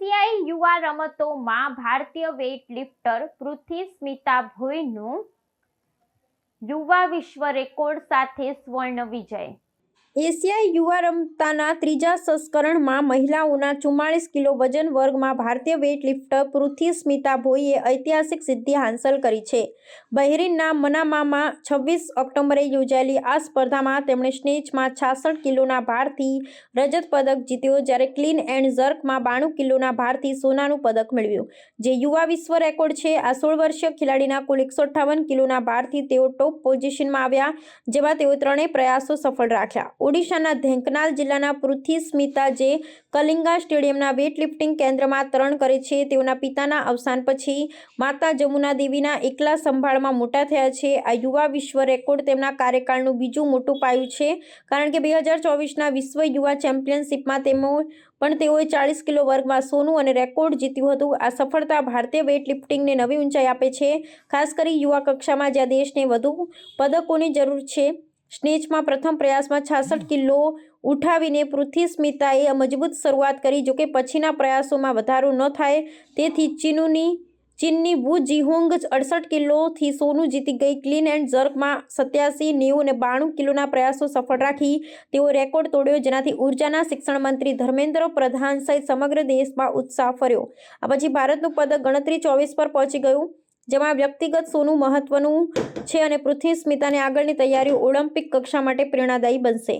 યુવા રમતોમાં ભારતીય વેઇટ લિફ્ટર પૃથ્વી સ્મિતા ભોઈનું યુવા વિશ્વ રેકોર્ડ સાથે સ્વર્ણ વિજય. એશિયાઈ યુવા રમતાના ત્રીજા સંસ્કરણમાં મહિલાઓના ચુમ્માળીસ કિલો વજન વર્ગમાં ભારતીય વેઇટ લિફ્ટર પૃથ્વી સ્મિતા ભોઈએ ઐતિહાસિક સિદ્ધિ હાંસલ કરી છે. બહેરીનના મનામામાં છવ્વીસ ઓક્ટોબરે યોજાયેલી આ સ્પર્ધામાં તેમણે સ્નેચમાં છાસઠ કિલોના ભારથી રજત પદક જીત્યો, જ્યારે ક્લીન એન્ડ ઝર્કમાં બાણું કિલોના ભારથી સોનાનું પદક મેળવ્યું. જે યુવા વિશ્વ રેકોર્ડ છે, આ સોળ વર્ષીય ખેલાડીના કુલ એકસો અઠ્ઠાવન કિલોના ભારથી તેઓ ટોપ પોઝિશનમાં આવ્યા, જેમાં તેઓ ત્રણેય પ્રયાસો સફળ રાખ્યા. ઓડિશાના ધેંકનાલ જિલ્લાના પૃથ્વી સ્મિતા જે કલિંગા સ્ટેડિયમના વેઇટલિફ્ટિંગ કેન્દ્રમાં તરણ કરે છે, તેઓના પિતાના અવસાન પછી માતા જમુના દેવીના એકલા સંભાળમાં મોટા થયા છે. આ યુવા વિશ્વ રેકોર્ડ તેમના કાર્યકાળનું બીજું મોટું પાયું છે, કારણ કે બે હજાર ચોવીસના વિશ્વ યુવા ચેમ્પિયનશિપમાં તેમો પણ તેઓએ ચાળીસ કિલો વર્ગમાં સોનું અને રેકોર્ડ જીત્યું હતું. આ સફળતા ભારતીય વેઇટલિફ્ટિંગને નવી ઊંચાઈ આપે છે, ખાસ કરી યુવા કક્ષામાં જ્યાં દેશને વધુ પદકોની જરૂર છે. સ્નેચમાં પ્રથમ પ્રયાસમાં છાસઠ કિલો ઉઠાવીને પૃથ્વી સ્મિતાએ મજબૂત શરૂઆત કરી જોકે પછીના પ્રયાસોમાં વધારો ન થાય. તેથી ચીનુની, ચીનની વુ જીહોંગ અડસઠ કિલોથી સોનું જીતી ગઈ. ક્લીન એન્ડ જર્કમાં સત્યાસી, નેવું અને બાણું કિલોના પ્રયાસો સફળ રાખી. તેઓ રેકોર્ડ તોડ્યો, જેનાથી ઉર્જાના શિક્ષણ મંત્રી ધર્મેન્દ્ર પ્રધાન સહિત સમગ્ર દેશમાં ઉત્સાહ ફર્યો. આ પછી ભારતનું પદક ગણતરી ચોવીસ પર પહોંચી ગયું. જેમાં વ્યક્તિગત સોનું મહત્વનું છે અને પૃથ્વી સ્મિતાને આગળની તૈયારીઓ ઓલિમ્પિક કક્ષા માટે પ્રેરણાદાયી બનશે.